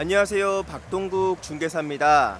안녕하세요. 박동국 중개사입니다.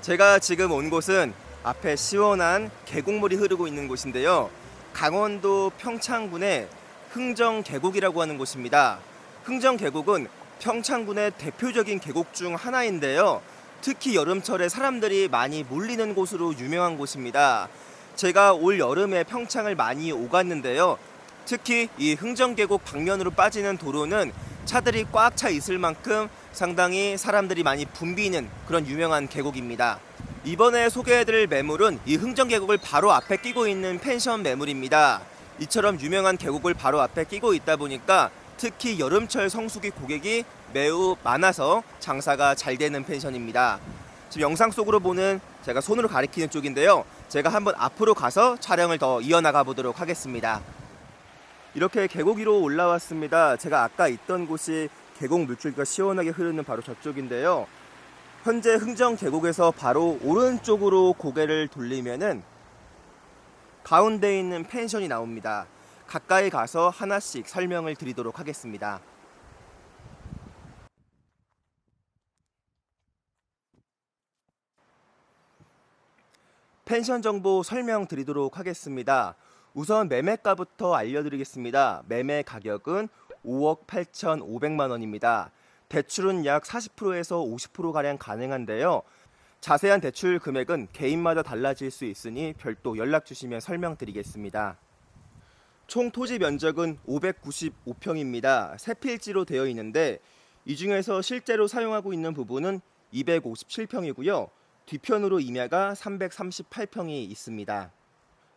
제가 지금 온 곳은 앞에 시원한 계곡물이 흐르고 있는 곳인데요. 강원도 평창군의 흥정 계곡이라고 하는 곳입니다. 흥정 계곡은 평창군의 대표적인 계곡 중 하나인데요. 특히 여름철에 사람들이 많이 몰리는 곳으로 유명한 곳입니다. 제가 올 여름에 평창을 많이 오갔는데요. 특히 이 흥정 계곡 방면으로 빠지는 도로는 차들이 꽉 차 있을 만큼 상당히 사람들이 많이 붐비는 그런 유명한 계곡입니다. 이번에 소개해드릴 매물은 이 흥정 계곡을 바로 앞에 끼고 있는 펜션 매물입니다. 이처럼 유명한 계곡을 바로 앞에 끼고 있다 보니까 특히 여름철 성수기 고객이 매우 많아서 장사가 잘 되는 펜션입니다. 지금 영상 속으로 보는 제가 손으로 가리키는 쪽인데요. 제가 한번 앞으로 가서 촬영을 더 이어나가 보도록 하겠습니다. 이렇게 계곡 위로 올라왔습니다. 제가 아까 있던 곳이 계곡 물줄기가 시원하게 흐르는 바로 저쪽인데요. 현재 흥정 계곡에서 바로 오른쪽으로 고개를 돌리면은 가운데 있는 펜션이 나옵니다. 가까이 가서 하나씩 설명을 드리도록 하겠습니다. 펜션 정보 설명 드리도록 하겠습니다. 우선 매매가부터 알려드리겠습니다. 매매 가격은 5억 8,500만 원입니다. 대출은 약 40%에서 50%가량 가능한데요. 자세한 대출 금액은 개인마다 달라질 수 있으니 별도 연락 주시면 설명드리겠습니다. 총 토지 면적은 595평입니다. 세 필지로 되어 있는데 이 중에서 실제로 사용하고 있는 부분은 257평이고요. 뒤편으로 임야가 338평이 있습니다.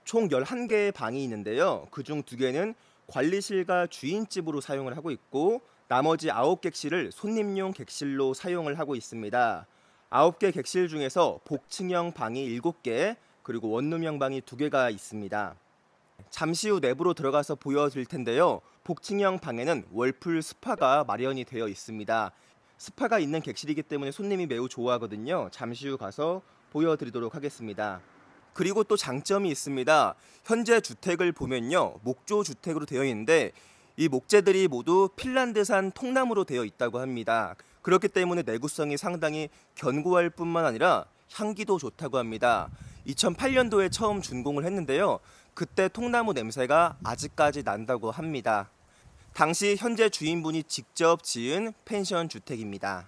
총 11개의 방이 있는데요. 그중 2개는 관리실과 주인집으로 사용을 하고 있고 나머지 9객실을 손님용 객실로 사용을 하고 있습니다. 9개 객실 중에서 복층형 방이 7개, 그리고 원룸형 방이 2개가 있습니다. 잠시 후 내부로 들어가서 보여드릴 텐데요. 복층형 방에는 월풀 스파가 마련이 되어 있습니다. 스파가 있는 객실이기 때문에 손님이 매우 좋아하거든요. 잠시 후 가서 보여드리도록 하겠습니다. 그리고 또 장점이 있습니다. 현재 주택을 보면요. 목조 주택으로 되어 있는데 이 목재들이 모두 핀란드산 통나무로 되어 있다고 합니다. 그렇기 때문에 내구성이 상당히 견고할 뿐만 아니라 향기도 좋다고 합니다. 2008년도에 처음 준공을 했는데요. 그때 통나무 냄새가 아직까지 난다고 합니다. 당시 현재 주인분이 직접 지은 펜션 주택입니다.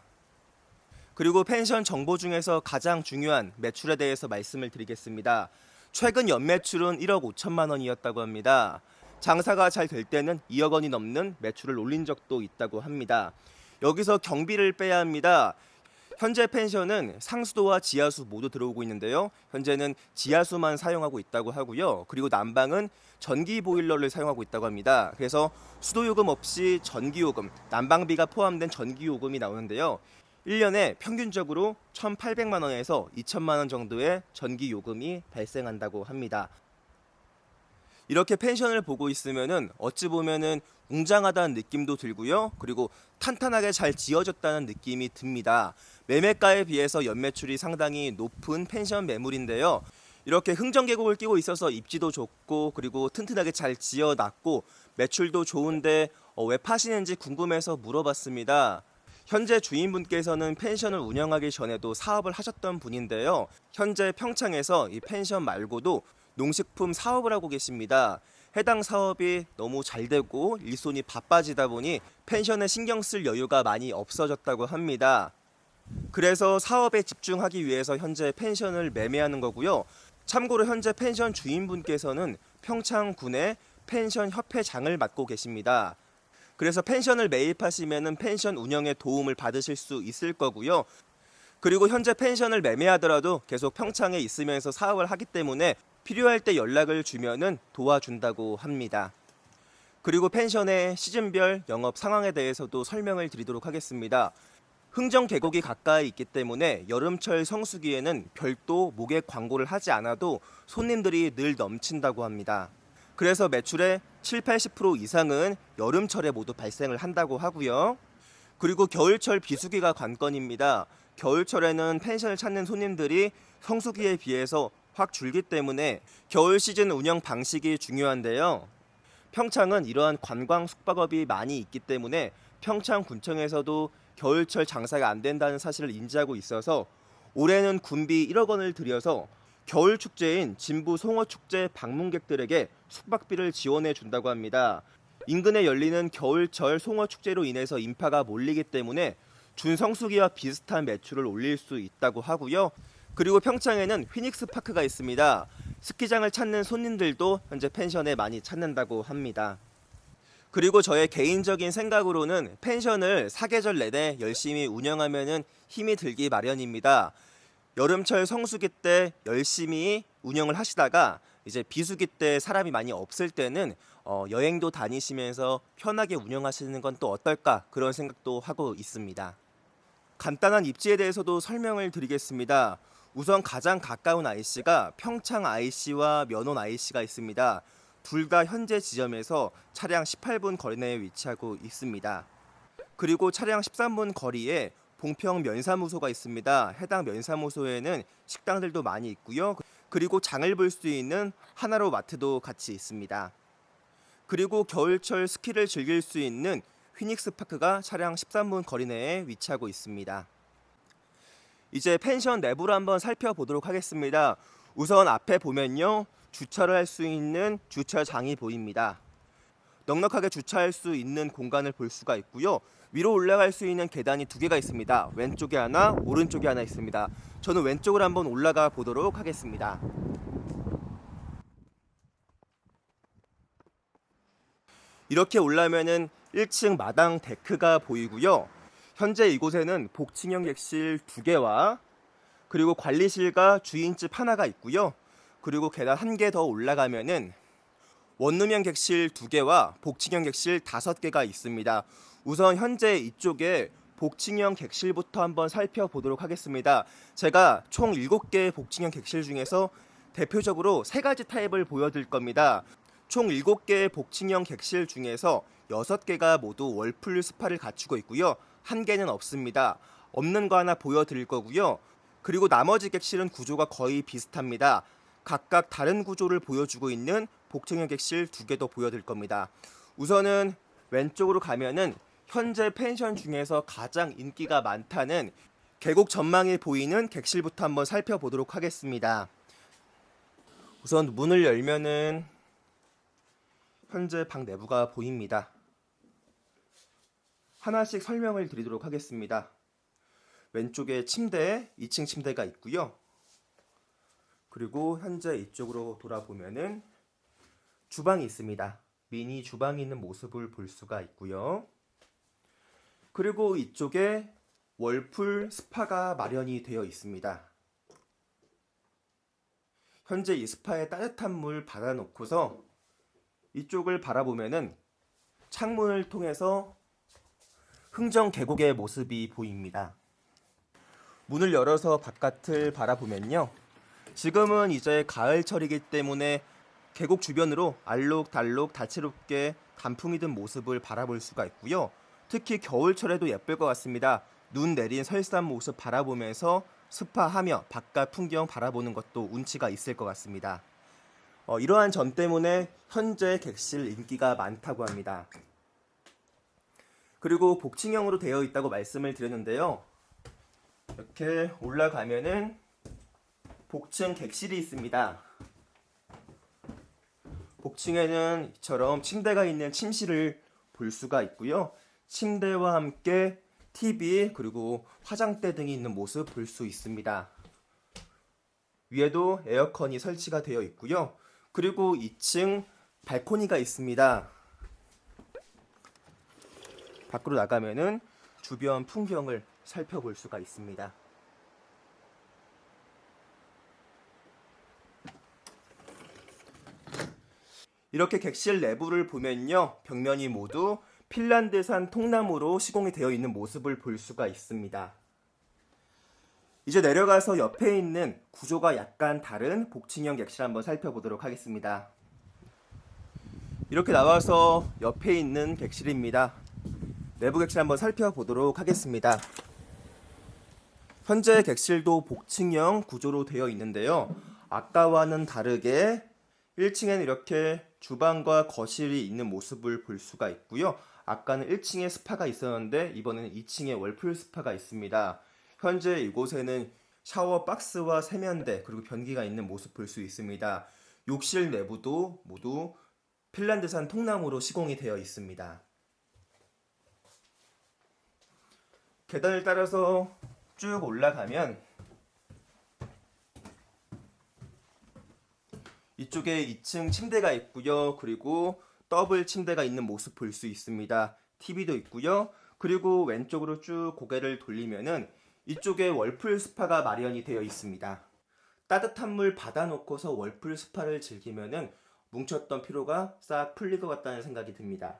그리고 펜션 정보 중에서 가장 중요한 매출에 대해서 말씀을 드리겠습니다. 최근 연매출은 1억 5천만 원이었다고 합니다. 장사가 잘 될 때는 2억 원이 넘는 매출을 올린 적도 있다고 합니다. 여기서 경비를 빼야 합니다. 현재 펜션은 상수도와 지하수 모두 들어오고 있는데요. 현재는 지하수만 사용하고 있다고 하고요. 그리고 난방은 전기 보일러를 사용하고 있다고 합니다. 그래서 수도 요금 없이 전기 요금, 난방비가 포함된 전기 요금이 나오는데요. 1년에 평균적으로 1,800만 원에서 2천만 원 정도의 전기 요금이 발생한다고 합니다. 이렇게 펜션을 보고 있으면은 어찌 보면은 웅장하다는 느낌도 들고요. 그리고 탄탄하게 잘 지어졌다는 느낌이 듭니다. 매매가에 비해서 연매출이 상당히 높은 펜션 매물인데요. 이렇게 흥정 계곡을 끼고 있어서 입지도 좋고 그리고 튼튼하게 잘 지어놨고 매출도 좋은데 어, 왜 파시는지 궁금해서 물어봤습니다. 현재 주인분께서는 펜션을 운영하기 전에도 사업을 하셨던 분인데요. 현재 평창에서 이 펜션 말고도 농식품 사업을 하고 계십니다. 해당 사업이 너무 잘 되고 일손이 바빠지다 보니 펜션에 신경 쓸 여유가 많이 없어졌다고 합니다. 그래서 사업에 집중하기 위해서 현재 펜션을 매매하는 거고요. 참고로 현재 펜션 주인분께서는 평창군의 펜션 협회장을 맡고 계십니다. 그래서 펜션을 매입하시면은 펜션 운영에 도움을 받으실 수 있을 거고요. 그리고 현재 펜션을 매매하더라도 계속 평창에 있으면서 사업을 하기 때문에 필요할 때 연락을 주면은 도와준다고 합니다. 그리고 펜션의 시즌별 영업 상황에 대해서도 설명을 드리도록 하겠습니다. 흥정 계곡이 가까이 있기 때문에 여름철 성수기에는 별도 목액 광고를 하지 않아도 손님들이 늘 넘친다고 합니다. 그래서 매출의 7, 80% 이상은 여름철에 모두 발생을 한다고 하고요. 그리고 겨울철 비수기가 관건입니다. 겨울철에는 펜션을 찾는 손님들이 성수기에 비해서 확 줄기 때문에 겨울 시즌 운영 방식이 중요한데요. 평창은 이러한 관광 숙박업이 많이 있기 때문에 평창 군청에서도 겨울철 장사가 안 된다는 사실을 인지하고 있어서 올해는 군비 1억 원을 들여서 겨울 축제인 진부 송어 축제 방문객들에게 숙박비를 지원해 준다고 합니다. 인근에 열리는 겨울철 송어 축제로 인해서 인파가 몰리기 때문에 준성수기와 비슷한 매출을 올릴 수 있다고 하고요. 그리고 평창에는 휘닉스 파크가 있습니다. 스키장을 찾는 손님들도 현재 펜션에 많이 찾는다고 합니다. 그리고 저의 개인적인 생각으로는 펜션을 사계절 내내 열심히 운영하면은 힘이 들기 마련입니다. 여름철 성수기 때 열심히 운영을 하시다가 이제 비수기 때 사람이 많이 없을 때는 어, 여행도 다니시면서 편하게 운영하시는 건 또 어떨까 그런 생각도 하고 있습니다. 간단한 입지에 대해서도 설명을 드리겠습니다. 우선 가장 가까운 IC가 평창 IC와 면원 IC가 있습니다. 둘 다 현재 지점에서 차량 18분 거리 내에 위치하고 있습니다. 그리고 차량 13분 거리에 봉평 면사무소가 있습니다. 해당 면사무소에는 식당들도 많이 있고요. 그리고 장을 볼 수 있는 하나로 마트도 같이 있습니다. 그리고 겨울철 스키를 즐길 수 있는 휘닉스 파크가 차량 13분 거리 내에 위치하고 있습니다. 이제 펜션 내부를 한번 살펴보도록 하겠습니다. 우선 앞에 보면요. 주차를 할 수 있는 주차장이 보입니다. 넉넉하게 주차할 수 있는 공간을 볼 수가 있고요. 위로 올라갈 수 있는 계단이 두 개가 있습니다. 왼쪽에 하나, 오른쪽에 하나 있습니다. 저는 왼쪽으로 한번 올라가 보도록 하겠습니다. 이렇게 올라면은 1층 마당 데크가 보이고요. 현재 이곳에는 복층형 객실 두 개와 그리고 관리실과 주인집 하나가 있고요. 그리고 계단 한 개 더 올라가면은 원룸형 객실 두 개와 복층형 객실 다섯 개가 있습니다. 우선 현재 이쪽에 복층형 객실부터 한번 살펴보도록 하겠습니다. 제가 총 7개의 복층형 객실 중에서 대표적으로 세 가지 타입을 보여드릴 겁니다. 총 7개의 복층형 객실 중에서 6개가 모두 월풀 스파를 갖추고 있고요. 한 개는 없습니다. 없는 거 하나 보여드릴 거고요. 그리고 나머지 객실은 구조가 거의 비슷합니다. 각각 다른 구조를 보여주고 있는 복층형 객실 두 개 더 보여드릴 겁니다. 우선은 왼쪽으로 가면은 현재 펜션 중에서 가장 인기가 많다는 계곡 전망이 보이는 객실부터 한번 살펴보도록 하겠습니다. 우선 문을 열면은 현재 방 내부가 보입니다. 하나씩 설명을 드리도록 하겠습니다. 왼쪽에 침대, 2층 침대가 있고요. 그리고 현재 이쪽으로 돌아보면은 주방이 있습니다. 미니 주방이 있는 모습을 볼 수가 있고요. 그리고 이쪽에 월풀 스파가 마련이 되어 있습니다. 현재 이 스파에 따뜻한 물 받아놓고서 이쪽을 바라보면은 창문을 통해서 흥정 계곡의 모습이 보입니다. 문을 열어서 바깥을 바라보면요. 지금은 이제 가을철이기 때문에 계곡 주변으로 알록달록 다채롭게 단풍이 든 모습을 바라볼 수가 있고요. 특히 겨울철에도 예쁠 것 같습니다. 눈 내린 설산 모습 바라보면서 스파하며 바깥 풍경 바라보는 것도 운치가 있을 것 같습니다. 어, 이러한 점 때문에 현재 객실 인기가 많다고 합니다. 그리고 복층형으로 되어 있다고 말씀을 드렸는데요. 이렇게 올라가면은 복층 객실이 있습니다. 복층에는 이처럼 침대가 있는 침실을 볼 수가 있고요. 침대와 함께 TV 그리고 화장대 등이 있는 모습 볼 수 있습니다. 위에도 에어컨이 설치가 되어 있고요. 그리고 2층 발코니가 있습니다. 밖으로 나가면은 주변 풍경을 살펴볼 수가 있습니다. 이렇게 객실 내부를 보면요. 벽면이 모두 핀란드산 통나무로 시공이 되어 있는 모습을 볼 수가 있습니다. 이제 내려가서 옆에 있는 구조가 약간 다른 복층형 객실 한번 살펴보도록 하겠습니다. 이렇게 나와서 옆에 있는 객실입니다. 내부 객실 한번 살펴보도록 하겠습니다. 현재 객실도 복층형 구조로 되어 있는데요. 아까와는 다르게 1층에는 이렇게 주방과 거실이 있는 모습을 볼 수가 있고요. 아까는 1층에 스파가 있었는데 이번에는 2층에 월풀 스파가 있습니다. 현재 이곳에는 샤워 박스와 세면대 그리고 변기가 있는 모습 볼 수 있습니다. 욕실 내부도 모두 핀란드산 통나무로 시공이 되어 있습니다. 계단을 따라서 쭉 올라가면 이쪽에 2층 침대가 있고요. 그리고 더블 침대가 있는 모습 볼 수 있습니다. TV도 있고요. 그리고 왼쪽으로 쭉 고개를 돌리면은 이쪽에 월풀 스파가 마련이 되어 있습니다. 따뜻한 물 받아놓고서 월풀 스파를 즐기면은 뭉쳤던 피로가 싹 풀릴 것 같다는 생각이 듭니다.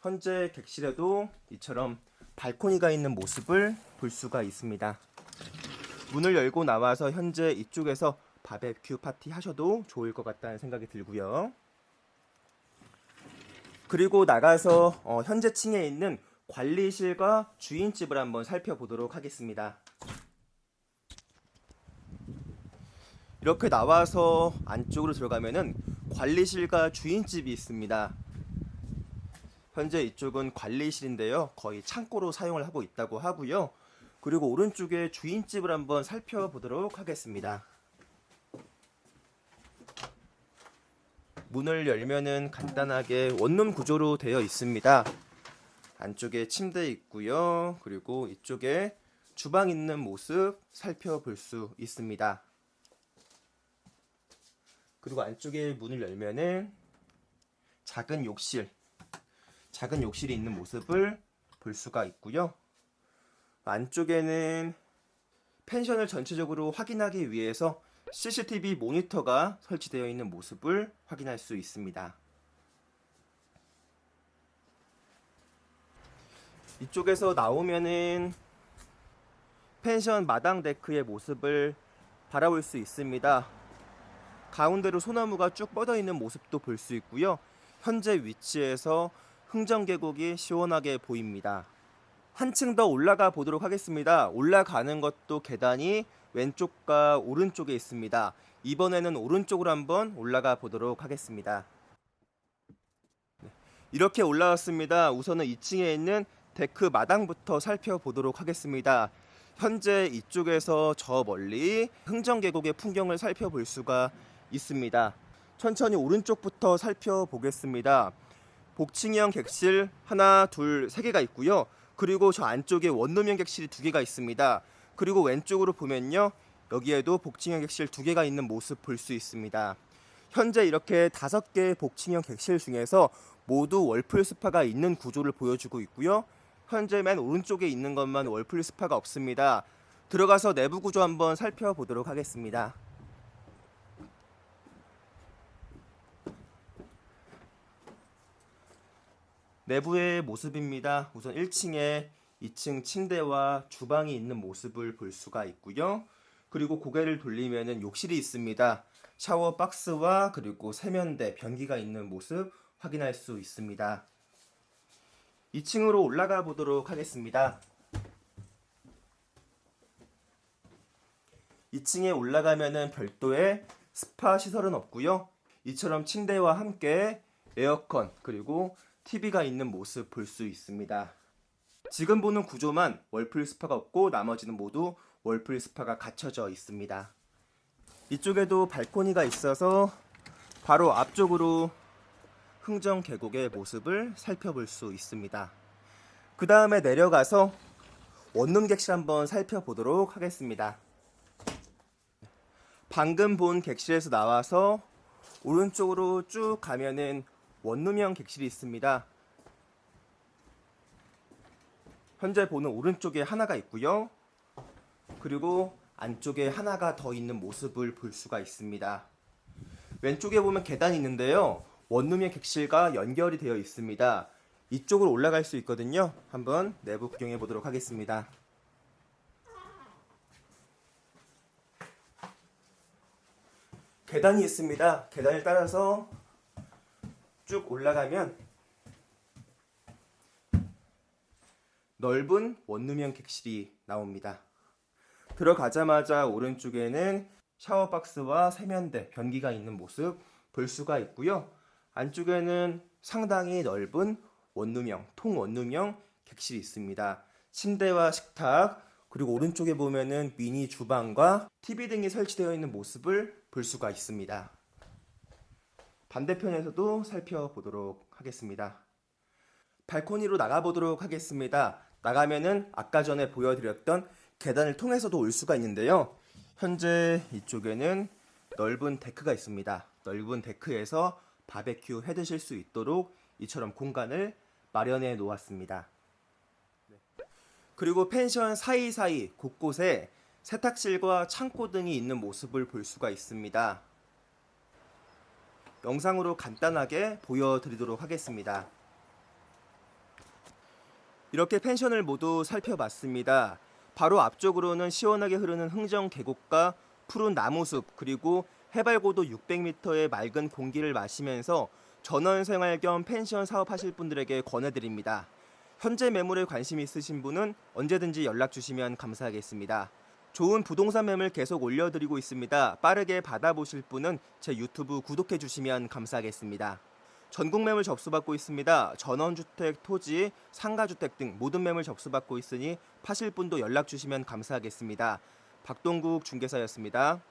현재 객실에도 이처럼 발코니가 있는 모습을 볼 수가 있습니다. 문을 열고 나와서 현재 이쪽에서 바베큐 파티 하셔도 좋을 것 같다는 생각이 들고요. 그리고 나가서 어, 현재 층에 있는 관리실과 주인집을 한번 살펴보도록 하겠습니다. 이렇게 나와서 안쪽으로 들어가면은 관리실과 주인집이 있습니다. 현재 이쪽은 관리실인데요. 거의 창고로 사용을 하고 있다고 하고요. 그리고 오른쪽에 주인집을 한번 살펴보도록 하겠습니다. 문을 열면은 간단하게 원룸 구조로 되어 있습니다. 안쪽에 침대 있고요. 그리고 이쪽에 주방 있는 모습 살펴볼 수 있습니다. 그리고 안쪽에 문을 열면은 작은 욕실, 작은 욕실이 있는 모습을 볼 수가 있고요. 안쪽에는 펜션을 전체적으로 확인하기 위해서 CCTV 모니터가 설치되어 있는 모습을 확인할 수 있습니다. 이쪽에서 나오면은 펜션 마당 데크의 모습을 바라볼 수 있습니다. 가운데로 소나무가 쭉 뻗어 있는 모습도 볼 수 있고요. 현재 위치에서 흥정 계곡이 시원하게 보입니다. 한층 더 올라가 보도록 하겠습니다. 올라가는 것도 계단이 왼쪽과 오른쪽에 있습니다. 이번에는 오른쪽으로 한번 올라가 보도록 하겠습니다. 네, 이렇게 올라왔습니다. 우선은 2층에 있는 데크 마당부터 살펴보도록 하겠습니다. 현재 이쪽에서 저 멀리 흥정 계곡의 풍경을 살펴볼 수가 있습니다. 천천히 오른쪽부터 살펴보겠습니다. 복층형 객실 하나, 둘, 세 개가 있고요. 그리고 저 안쪽에 원룸형 객실이 두 개가 있습니다. 그리고 왼쪽으로 보면요. 여기에도 복층형 객실 두 개가 있는 모습 볼 수 있습니다. 현재 이렇게 다섯 개의 복층형 객실 중에서 모두 월풀 스파가 있는 구조를 보여주고 있고요. 현재 맨 오른쪽에 있는 것만 월풀 스파가 없습니다. 들어가서 내부 구조 한번 살펴보도록 하겠습니다. 내부의 모습입니다. 우선 1층에 2층 침대와 주방이 있는 모습을 볼 수가 있고요. 그리고 고개를 돌리면은 욕실이 있습니다. 샤워 박스와 그리고 세면대, 변기가 있는 모습 확인할 수 있습니다. 2층으로 올라가 보도록 하겠습니다. 2층에 올라가면은 별도의 스파 시설은 없고요. 이처럼 침대와 함께 에어컨 그리고 TV가 있는 모습 볼 수 있습니다. 지금 보는 구조만 월풀 스파가 없고 나머지는 모두 월풀 스파가 갖춰져 있습니다. 이쪽에도 발코니가 있어서 바로 앞쪽으로 흥정 계곡의 모습을 살펴볼 수 있습니다. 그 다음에 내려가서 원룸 객실 한번 살펴보도록 하겠습니다. 방금 본 객실에서 나와서 오른쪽으로 쭉 가면은 원룸형 객실이 있습니다. 현재 보는 오른쪽에 하나가 있고요. 그리고 안쪽에 하나가 더 있는 모습을 볼 수가 있습니다. 왼쪽에 보면 계단이 있는데요. 원룸형 객실과 연결이 되어 있습니다. 이쪽으로 올라갈 수 있거든요. 한번 내부 구경해 보도록 하겠습니다. 계단이 있습니다. 계단을 따라서 쭉 올라가면 넓은 원룸형 객실이 나옵니다. 들어가자마자 오른쪽에는 샤워박스와 세면대, 변기가 있는 모습 볼 수가 있고요. 안쪽에는 상당히 넓은 원룸형, 통원룸형 객실이 있습니다. 침대와 식탁, 그리고 오른쪽에 보면은 미니 주방과 TV 등이 설치되어 있는 모습을 볼 수가 있습니다. 반대편에서도 살펴보도록 하겠습니다. 발코니로 나가보도록 하겠습니다. 나가면은 아까 전에 보여드렸던 계단을 통해서도 올 수가 있는데요. 현재 이쪽에는 넓은 데크가 있습니다. 넓은 데크에서 바베큐 해 드실 수 있도록 이처럼 공간을 마련해 놓았습니다. 네. 그리고 펜션 사이사이 곳곳에 세탁실과 창고 등이 있는 모습을 볼 수가 있습니다. 영상으로 간단하게 보여드리도록 하겠습니다. 이렇게 펜션을 모두 살펴봤습니다. 바로 앞쪽으로는 시원하게 흐르는 흥정 계곡과 푸른 나무숲 그리고 해발고도 600m의 맑은 공기를 마시면서 전원 생활 겸 펜션 사업하실 분들에게 권해드립니다. 현재 매물에 관심 있으신 분은 언제든지 연락 주시면 감사하겠습니다. 좋은 부동산 매물 계속 올려드리고 있습니다. 빠르게 받아보실 분은 제 유튜브 구독해 주시면 감사하겠습니다. 전국 매물 접수받고 있습니다. 전원주택, 토지, 상가주택 등 모든 매물 접수받고 있으니 파실 분도 연락 주시면 감사하겠습니다. 박동국 중개사였습니다.